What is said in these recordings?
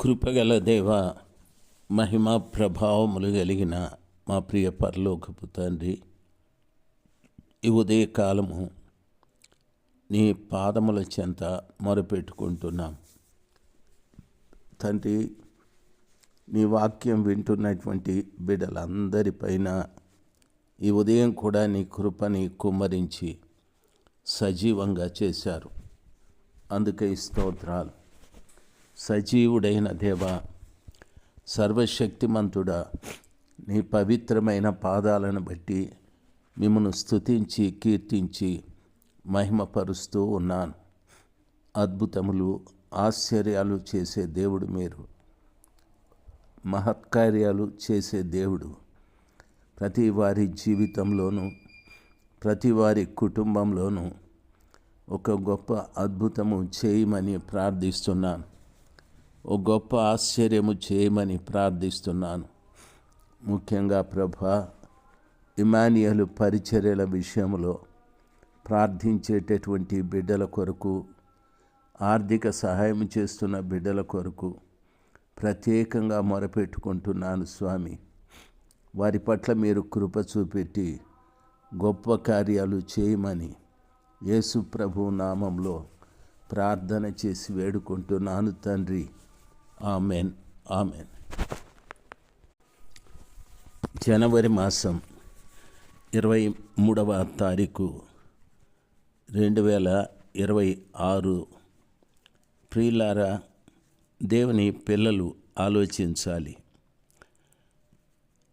కృపగల దేవ మహిమ ప్రభావములు కలిగిన మా ప్రియ పరలోకపు తండ్రి ఈ ఉదయకాలము నీ పాదముల చెంత మొరపెట్టుకుంటున్నాం. తండ్రి నీ వాక్యం వింటున్నటువంటి బిడ్డలందరిపైన ఈ ఉదయం కూడా నీ కృపని కుమ్మరించి సజీవంగా చేశారు. అందుకే ఈ స్తోత్రాలు. సజీవుడైన దేవ సర్వశక్తిమంతుడా నీ పవిత్రమైన పాదాలను బట్టి మిమ్మను స్తుతించి కీర్తించి మహిమపరుస్తూ ఉన్నాను. అద్భుతములు ఆశ్చర్యాలు చేసే దేవుడు మీరు. మహత్కార్యాలు చేసే దేవుడు. ప్రతి వారి జీవితంలోనూ ప్రతి వారి కుటుంబంలోనూ ఒక గొప్ప అద్భుతము చేయమని ప్రార్థిస్తున్నాను. ఓ గొప్ప ఆశ్చర్యము చేయమని ప్రార్థిస్తున్నాను. ముఖ్యంగా ప్రభా ఇమానియలు పరిచర్యల విషయంలో ప్రార్థించేటటువంటి బిడ్డల కొరకు ఆర్థిక సహాయం చేస్తున్న బిడ్డల కొరకు ప్రత్యేకంగా మొరపెట్టుకుంటున్నాను స్వామి. వారి పట్ల మీరు కృప చూపెట్టి గొప్ప కార్యాలు చేయమని యేసు ప్రభు నామంలో ప్రార్థన చేసి వేడుకుంటున్నాను తండ్రి. ఆమెన్ ఆమెన్ జనవరి మాసం ఇరవై మూడవ తారీఖు రెండు వేల ఇరవై ఆరు. ప్రియులారా దేవుని పిల్లలు ఆలోచించాలి.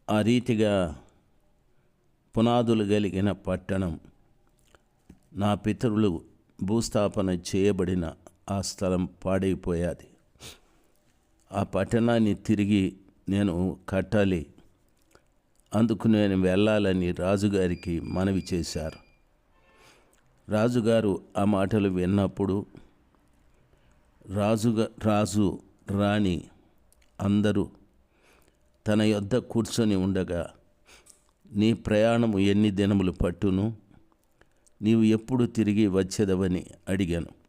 ఆ రీతిగా పునాదులు కలిగిన పట్టణం నా పితరులు భూస్థాపన చేయబడిన ఆ స్థలం పాడైపోయాది. ఆ పట్టణాన్ని తిరిగి నేను కట్టాలి. అందుకు నేను వెళ్ళాలని రాజుగారికి మనవి చేశారు. రాజుగారు ఆ మాటలు విన్నప్పుడు రాజుగా రాజు రాణి అందరూ తన యొద్ద కూర్చొని ఉండగా నీ ప్రయాణము ఎన్ని దినములు పట్టును? నీవు ఎప్పుడు తిరిగి వచ్చేదవని అడిగాను.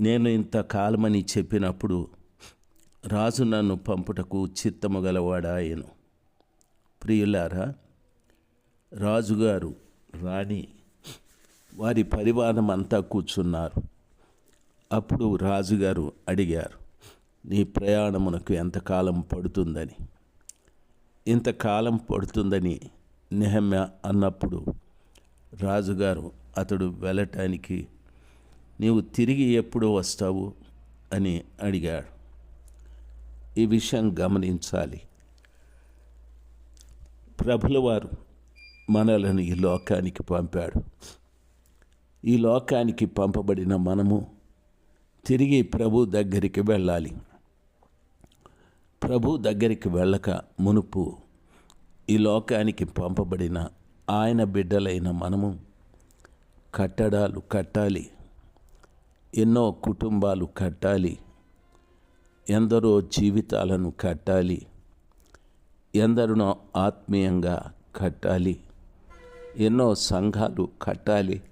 నేను ఇంత కాలమని చెప్పినప్పుడు రాజు నన్ను పంపుటకు చిత్తము గలవాడాయను. ప్రియులారా రాజుగారు రాణి వారి పరివారం అంతా కూర్చున్నారు. అప్పుడు రాజుగారు అడిగారు నీ ప్రయాణమునకు ఎంతకాలం పడుతుందని? ఇంతకాలం పడుతుందని నెహమ్య అన్నప్పుడు రాజుగారు అతడు వెళ్ళటానికి నీవు తిరిగి ఎప్పుడు వస్తావు? అని అడిగాడు. ఈ విషయం గమనించాలి. ప్రభుల వారు మనలను ఈ లోకానికి పంపాడు. ఈ లోకానికి పంపబడిన మనము తిరిగి ప్రభు దగ్గరికి వెళ్ళాలి. ప్రభు దగ్గరికి వెళ్ళక మునుపు ఈ లోకానికి పంపబడిన ఆయన బిడ్డలైన మనము కట్టడాలు కట్టాలి. ఎన్నో కుటుంబాలు కట్టాలి. ఎందరో జీవితాలను కట్టాలి. ఎందరినో ఆత్మీయంగా కట్టాలి. ఎన్నో సంఘాలు కట్టాలి.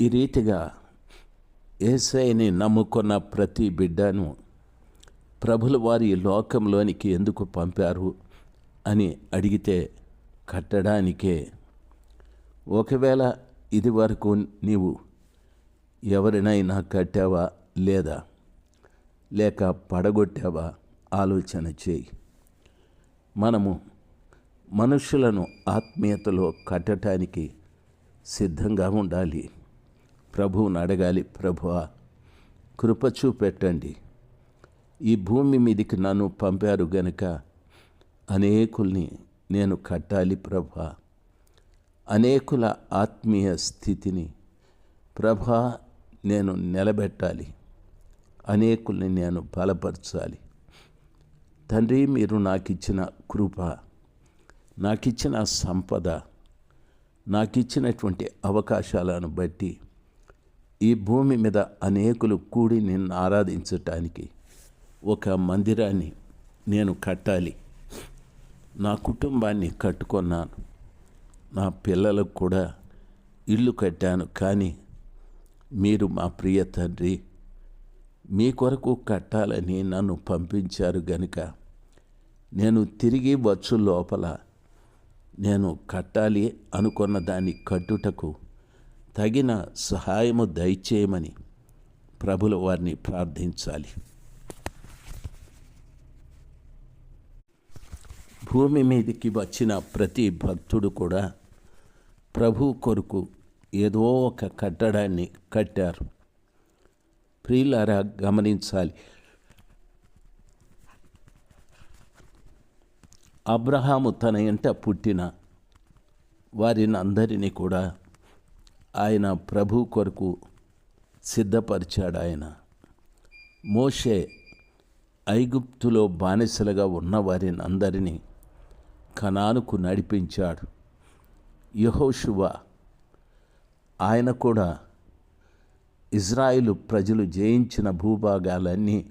ఈ రీతిగా ఏసైని నమ్ముకున్న ప్రతి బిడ్డను ప్రభుల వారి లోకంలోనికి ఎందుకు పంపారు అని అడిగితే కట్టడానికే. ఒకవేళ ఇది వరకు నీవు ఎవరినైనా కట్టావా లేదా? లేక పడగొట్టావా? ఆలోచన చేయి. మనము మనుషులను ఆత్మీయతలో కట్టడానికి సిద్ధంగా ఉండాలి. ప్రభువును అడగాలి ప్రభువా కృప చూపెట్టండి. ఈ భూమి మీదికి నన్ను పంపారు గనుక అనేకుల్ని నేను కట్టాలి ప్రభా అనేకుల ఆత్మీయ స్థితిని ప్రభా నేను నిలబెట్టాలి. అనేకుల్ని నేను బలపరచాలి. తండ్రి మీరు నాకు ఇచ్చిన కృప నాకు ఇచ్చిన సంపద నాకు ఇచ్చినటువంటి అవకాశాలను బట్టి ఈ భూమి మీద అనేకులు కూడి నిన్ను ఆరాధించటానికి ఒక మందిరాన్ని నేను కట్టాలి. నా కుటుంబాన్ని కట్టుకున్నాను. నా పిల్లలకు కూడా ఇల్లు కట్టాను కానీ మీరు మా ప్రియ తండ్రి మీ కొరకు కట్టాలని నన్ను పంపించారు గనుక నేను తిరిగి వచ్చు లోపల. నేను కట్టాలి అనుకున్న దాన్ని కట్టుటకు తగిన సహాయము దయచేయమని ప్రభుల వారిని ప్రార్థించాలి. భూమి మీదకి వచ్చిన ప్రతి భక్తుడు కూడా ప్రభు కొరకు ఏదో ఒక కట్టడాన్ని కట్టారు. ప్రియులారా గమనించాలి. అబ్రహాము తన ఇంట పుట్టిన వారిని అందరినీ కూడా ఆయన ప్రభు కొరకు సిద్ధపరిచాడు ఆయన. మోషే ఐగుప్తులో బానిసలుగా ఉన్న వారిని అందరినీ కణానుకు నడిపించాడు. యహోశువ ఆయన కూడా ఇజ్రాయిలు ప్రజలు జయించిన భూభాగాలన్నీ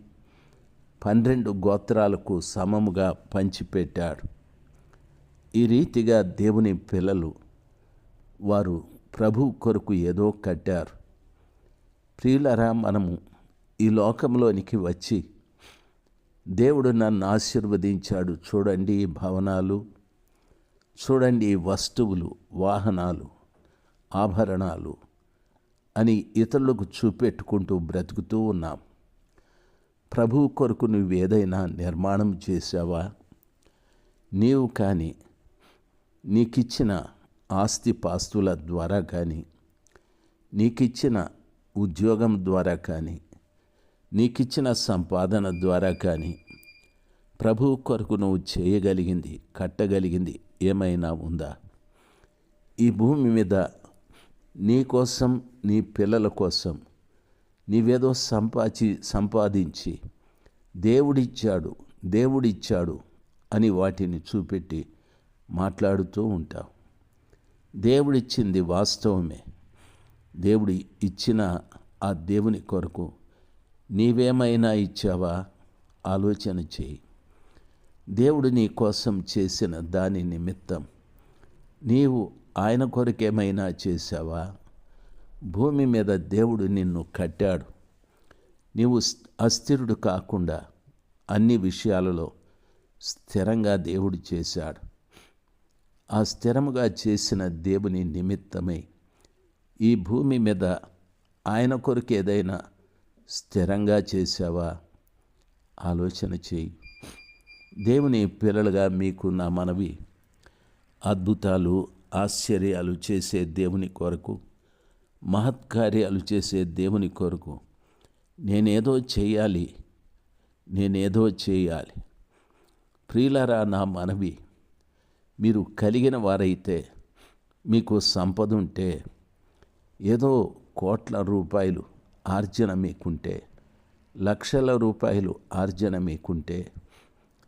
పన్నెండు గోత్రాలకు సమముగా పంచిపెట్టాడు. ఈ రీతిగా దేవుని పిల్లలు వారు ప్రభు కొరకు ఏదో కట్టారు. ప్రియులరా మనము ఈ లోకంలోనికి వచ్చి దేవుడు నన్ను ఆశీర్వదించాడు. చూడండి ఈ భవనాలు. చూడండి వస్తువులు వాహనాలు ఆభరణాలు అని ఇతరులకు చూపెట్టుకుంటూ బ్రతుకుతూ ఉన్నాం. ప్రభు కొరకు నువ్వు ఏదైనా నిర్మాణం చేసావా నీవు కానీ నీకిచ్చిన ఆస్తి పాస్తుల ద్వారా కానీ నీకిచ్చిన ఉద్యోగం ద్వారా కానీ నీకిచ్చిన సంపాదన ద్వారా కానీ ప్రభు కొరకు నువ్వు చేయగలిగింది కట్టగలిగింది ఏమైనా ఉందా? ఈ భూమి మీద నీ కోసం నీ పిల్లల కోసం నీవేదో సంపాచి సంపాదించి దేవుడిచ్చాడు దేవుడిచ్చాడు అని వాటిని చూపెట్టి మాట్లాడుతూ ఉంటావు. దేవుడిచ్చింది వాస్తవమే. దేవుడి ఇచ్చిన ఆ దేవుని కొరకు నీవేమైనా ఇచ్చావా? ఆలోచన చేయి. దేవుడు నీ కోసం చేసిన దాని నిమిత్తం నీవు ఆయన కొరకేమైనా చేశావా? భూమి మీద దేవుడు నిన్ను కట్టాడు. నీవు అస్థిరుడు కాకుండా అన్ని విషయాలలో స్థిరంగా దేవుడు చేశాడు. ఆ స్థిరముగా చేసిన దేవుని నిమిత్తమై ఈ భూమి మీద ఆయన కొరకు ఏదైనా స్థిరంగా చేశావా? ఆలోచన చేయి. దేవుని పిల్లలుగా మీకు నా మనవి అద్భుతాలు ఆశ్చర్యాలు చేసే దేవుని కొరకు మహత్కార్యాలు చేసే దేవుని కొరకు నేనేదో చేయాలి నేనేదో చేయాలి. ప్రియులరా నా మనవి మీరు కలిగిన వారైతే మీకు సంపద ఉంటే ఏదో కోట్ల రూపాయలు ఆర్జన మీకుంటే లక్షల రూపాయలు ఆర్జన మీకుంటే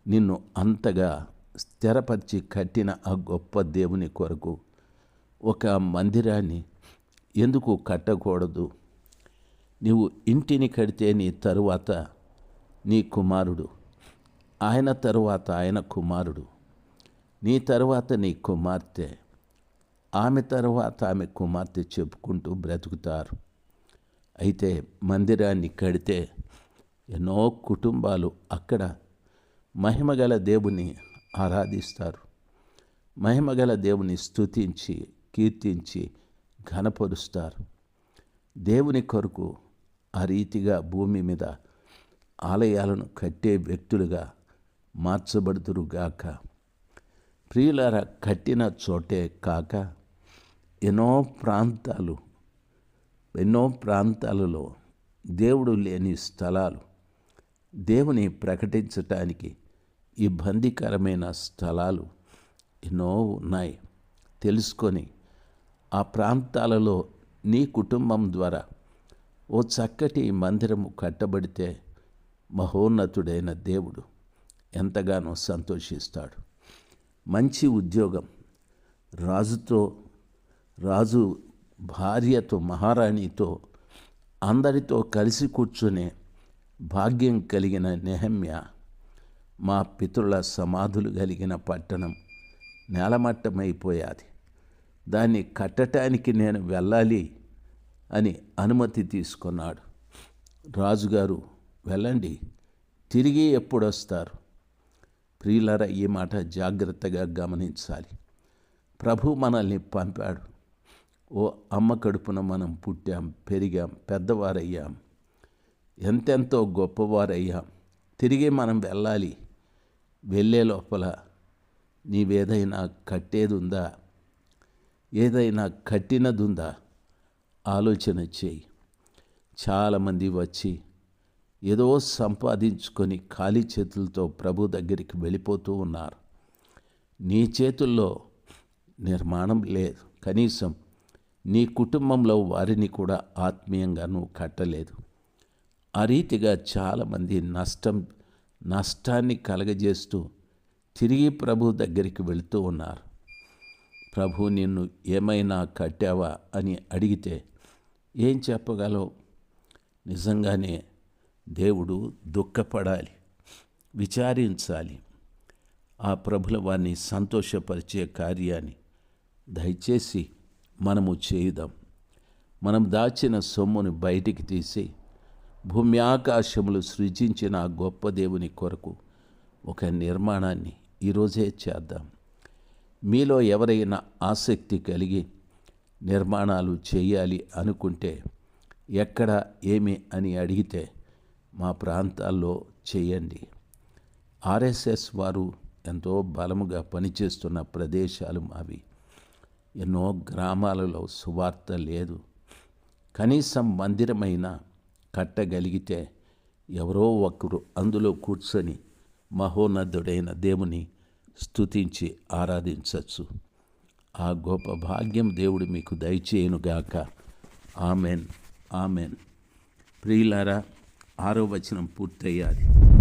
నిన్ను అంతగా స్థిరపరిచి కట్టిన ఆ గొప్ప దేవుని కొరకు ఒక మందిరాన్ని ఎందుకు కట్టకూడదు? నీవు ఇంటిని కడితే నీ తరువాత నీ కుమారుడు. ఆయన తరువాత ఆయన కుమారుడు. నీ తరువాత నీ కుమార్తె. ఆమె తర్వాత ఆమె కుమార్తె చెప్పుకుంటూ బ్రతుకుతారు. అయితే మందిరాన్ని కడితే ఎన్నో కుటుంబాలు అక్కడ మహిమగల దేవుని ఆరాధిస్తారు. మహిమగల దేవుని స్తుతించి కీర్తించి ఘనపరుస్తారు. దేవుని కొరకు ఆ రీతిగా భూమి మీద ఆలయాలను కట్టే వ్యక్తులుగా మార్చబడుతురుగాక ప్రియులార కట్టిన చోటే కాక ఎన్నో ప్రాంతాలు ఎన్నో ప్రాంతాలలో దేవుడు లేని స్థలాలు దేవుని ప్రకటించటానికి ఇబ్బందికరమైన స్థలాలు ఎన్నో ఉన్నాయి. తెలుసుకొని ఆ ప్రాంతాలలో నీ కుటుంబం ద్వారా ఓ చక్కటి మందిరము కట్టబడితే మహోన్నతుడైన దేవుడు ఎంతగానో సంతోషిస్తాడు. మంచి ఉద్యోగం రాజుతో రాజు భార్యతో మహారాణితో అందరితో కలిసి కూర్చునే భాగ్యం కలిగిన నెహమ్య మా పితృల సమాధులు కలిగిన పట్టణం నేలమట్టమైపోయాది. దాన్ని కట్టటానికి నేను వెళ్ళాలి అని అనుమతి తీసుకున్నాడు. రాజుగారు వెళ్ళండి తిరిగి ఎప్పుడొస్తారు? ప్రియులర ఈ మాట జాగ్రత్తగా గమనించాలి. ప్రభు మనల్ని పంపాడు. ఓ అమ్మ కడుపున మనం పుట్టాం పెరిగాం పెద్దవారయ్యాం. ఎంతెంతో గొప్పవారయ్యాం. తిరిగి మనం వెళ్ళాలి. వెళ్ళే లోపల నీవేదైనా కట్టేది ఉందా ఏదైనా కట్టినదుందా? ఆలోచన చేయి. చాలామంది వచ్చి ఏదో సంపాదించుకొని ఖాళీ చేతులతో ప్రభు దగ్గరికి వెళ్ళిపోతూ ఉన్నారు. నీ చేతుల్లో నిర్మాణం లేదు. కనీసం నీ కుటుంబంలో వారిని కూడా ఆత్మీయంగా నువ్వు కట్టలేదు. ఆ రీతిగా చాలామంది నష్టం నష్టాన్ని కలగజేస్తూ తిరిగి ప్రభు దగ్గరికి వెళుతూ ఉన్నారు. ప్రభు నిన్ను ఏమైనా కట్టావా? అని అడిగితే ఏం చెప్పగలవు? నిజంగానే దేవుడు దుఃఖపడాలి విచారించాలి. ఆ ప్రభుల వారిని సంతోషపరిచే కార్యాన్ని దయచేసి మనము చేయుదాం. మనం దాచిన సొమ్ముని బయటికి తీసి భూమి ఆకాశములు సృజించిన ఆ గొప్ప దేవుని కొరకు ఒక నిర్మాణాన్ని ఈరోజే చేద్దాం. మీలో ఎవరైనా ఆసక్తి కలిగి నిర్మాణాలు చేయాలి అనుకుంటే ఎక్కడ ఏమి అని అడిగితే మా ప్రాంతాల్లో చేయండి. ఆర్ఎస్ఎస్ వారు ఎంతో బలముగా పనిచేస్తున్న ప్రదేశాలు మావి ఎన్నో గ్రామాలలో సువార్త లేదు. కనీసం మందిరమైన కట్టగలిగితే ఎవరో ఒకరు అందులో కూర్చొని మహోన్నతుడైన దేవుని స్తుతించి ఆరాధించవచ్చు ఆ గొప్ప భాగ్యం దేవుడు మీకు దయచేయునుగాక. ఆమెన్. ఆమెన్. ప్రియులారా ఆరో వచనం పూర్తయ్యాలి.